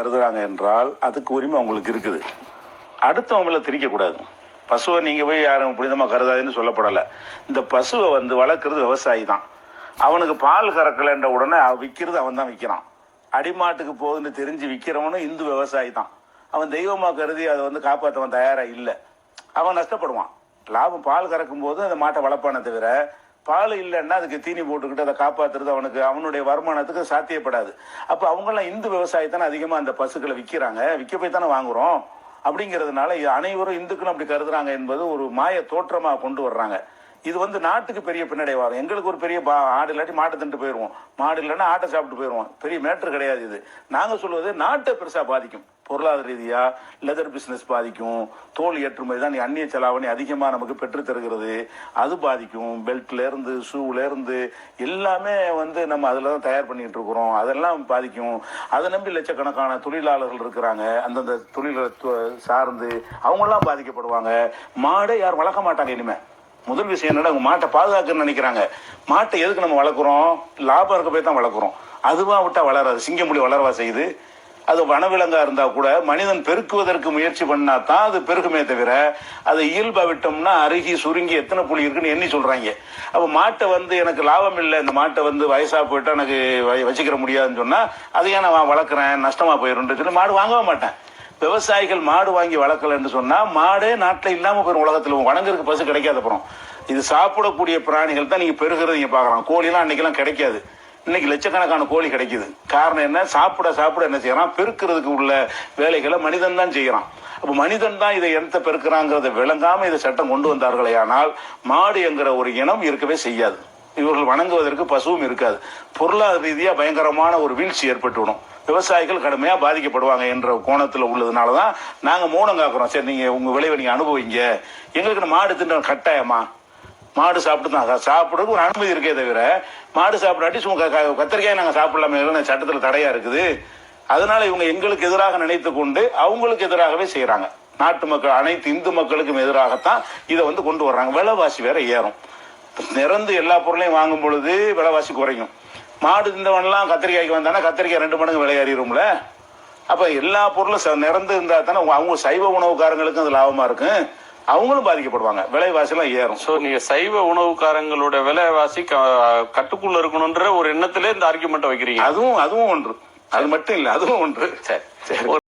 கருதுறாங்க என்றால் அதுக்கு உரிமை அவங்களுக்கு இருக்குது. அடுத்தவங்கள திரிக்கக்கூடாது பசுவை நீங்கள் போய் யாரும் புனிதமாக கருதாதுன்னு சொல்லப்படலை. இந்த பசுவை வந்து வளர்க்குறது விவசாயி தான். அவனுக்கு பால் கறக்கலைன்ற உடனே விற்கிறது அவன் தான் விற்கிறான் அடிமாட்டுக்கு போகுதுன்னு தெரிஞ்சு விற்கிறவனும் இந்து விவசாயி தான். அவன் தெய்வமாக கருதி அதை வந்து காப்பாற்றவன் தயாராக இல்லை. அவன் நஷ்டப்படுவான். லாபம் பால் கறக்கும் போது அந்த மாட்டை வளர்ப்பானே தவிர பால் இல்லைன்னா அதுக்கு தீனி போட்டுக்கிட்டு அதை காப்பாத்துறது அவனுக்கு அவனுடைய வருமானத்துக்கு சாத்தியப்படாது. அப்ப அவங்கெல்லாம் இந்து விவசாயத்தானே அதிகமா அந்த பசுக்களை விற்கிறாங்க விற்க போய் தானே வாங்குறோம். அப்படிங்கிறதுனால அனைவரும் இந்துக்களும் அப்படி கருதுறாங்க என்பது ஒரு மாய தோற்றமாக கொண்டு வர்றாங்க. இது வந்து நாட்டுக்கு பெரிய பின்னடைவாகும் எங்களுக்கு ஒரு பெரிய ஆடு இல்லாட்டி மாட்டை தின்ட்டு போயிடுவோம் மாடு இல்லைன்னா ஆட்டை சாப்பிட்டு போயிடுவோம் பெரிய மேட்ரு கிடையாது இது. நாங்கள் சொல்வது நாட்டை பெருசாக பாதிக்கும். பொருளாதார ரீதியாக லெதர் பிஸ்னஸ் பாதிக்கும். தோல் ஏற்றுமதி தான் அந்நிய செலாவணி அதிகமாக நமக்கு பெற்று தருகிறது. அது பாதிக்கும். பெல்ட்லேருந்து ஷூவிலேருந்து எல்லாமே வந்து நம்ம அதில் தான் தயார் பண்ணிகிட்டு இருக்கிறோம். அதெல்லாம் பாதிக்கும். அதை நம்பி லட்சக்கணக்கான தொழிலாளர்கள் இருக்கிறாங்க. அந்தந்த தொழிலை சார்ந்து அவங்களாம் பாதிக்கப்படுவாங்க. மாடை யாரும் வளர்க்க மாட்டாங்க இனிமே. முதல் விஷயம் என்னடா உங்க மாட்டை பாதுகாக்கணும்னு நினைக்கிறாங்க. மாட்டை எதுக்கு நம்ம வளர்க்குறோம்? லாபம் இருக்க போய் தான் வளர்க்குறோம். அதுவாக விட்டால் வளராது. சிங்கமுடி வளரவா செய்யுது. அது வனவிலங்காக இருந்தால் கூட மனிதன் பெருக்குவதற்கு முயற்சி பண்ணால் தான் அது பெருக்குமே தவிர அதை இயல்பா விட்டோம்னா அருகி சுருங்கி எத்தனை புலி இருக்குன்னு எண்ணி சொல்கிறாங்க அப்போ மாட்டை வந்து எனக்கு லாபம் இல்லை இந்த மாட்டை வந்து வயசாக போயிட்டா எனக்கு வ- வச்சுக்கிற முடியாதுன்னு சொன்னால் அதை ஏன் நான் வளர்க்குறேன் நஷ்டமாக போயிடும் சொல்லி மாடு வாங்கவே மாட்டேன். விவசாயிகள் மாடு வாங்கி வளர்க்கலன்னு சொன்னா மாடே நாட்டில் இல்லாம போயிடும் உலகத்துல. வணங்குறதுக்கு பசு கிடைக்காத அப்புறம். இது சாப்பிடக்கூடிய பிராணிகள் தான் நீங்க பெருகிறது நீங்க பாக்கலாம் கோழிலாம் அன்னைக்கெல்லாம் கிடைக்காது. இன்னைக்கு லட்சக்கணக்கான கோழி கிடைக்குது. காரணம் என்ன? சாப்பிட சாப்பிட என்ன செய்யறான்? பெருக்கிறதுக்கு உள்ள வேலைகளை மனிதன் தான் செய்யறான். அப்ப மனிதன் தான் இதை எந்த பெருக்கிறாங்கிறத விளங்காம இதை சட்டம் கொண்டு வந்தார்களே ஆனால் மாடு என்கிற ஒரு இனம் இருக்கவே செய்யாது. இவர்கள் வணங்குவதற்கு பசுவும் இருக்காது. பொருளாதார ரீதியாக பயங்கரமான ஒரு வீழ்ச்சி ஏற்பட்டுவிடும். விவசாயிகள் கடுமையாக பாதிக்கப்படுவாங்க என்ற கோணத்தில் உள்ளதுனால தான் நாங்கள் மௌனம் காக்கிறோம். சரி நீங்கள் உங்கள் விளைவை நீங்கள் அனுபவிங்க. எங்களுக்கு மாடு தின்ற கட்டாயமா? மாடு சாப்பிட்டு தான் சாப்பிட்றதுக்கு சாப்பிடுறதுக்கு ஒரு அனுமதி இருக்கே தவிர மாடு சாப்பிடாட்டி சும்மா க- கத்திரிக்காய் நாங்கள் சாப்பிடலாமே சட்டத்தில் தடையாக இருக்குது. அதனால இவங்க எங்களுக்கு எதிராக நினைத்து கொண்டு அவங்களுக்கு எதிராகவே செய்கிறாங்க நாட்டு மக்கள் அனைத்து இந்து மக்களுக்கும் எதிராகத்தான் இதை வந்து கொண்டு வர்றாங்க. விலைவாசி வேற ஏறும். நிறந்து எல்லா பொருளையும் வாங்கும் பொழுது விலைவாசி குறையும். மாடு தின்றவன்லாம் கத்திரிக்காய்க்கு வந்தானா கத்திரிக்காய் ரெண்டு மடங்கு விலை ஏறிடும்ல. அப்ப எல்லா பொருளும் ச- நிறந்து இருந்தா தானே அவங்க சைவ உணவுக்காரங்களுக்கும் அது லாபமா இருக்கும். அவங்களும் பாதிக்கப்படுவாங்க. விலைவாசி எல்லாம் ஏறும். சோ நீங்க சைவ உணவுக்காரங்களோட விலைவாசி க- கட்டுக்குள்ள இருக்கணும்ன்ற ஒரு எண்ணத்திலே இந்த ஆர்குமெண்ட் வைக்கிறீங்க. அதுவும் அதுவும் ஒன்று. அது மட்டும் இல்ல அதுவும் ஒன்று. சரி சரி.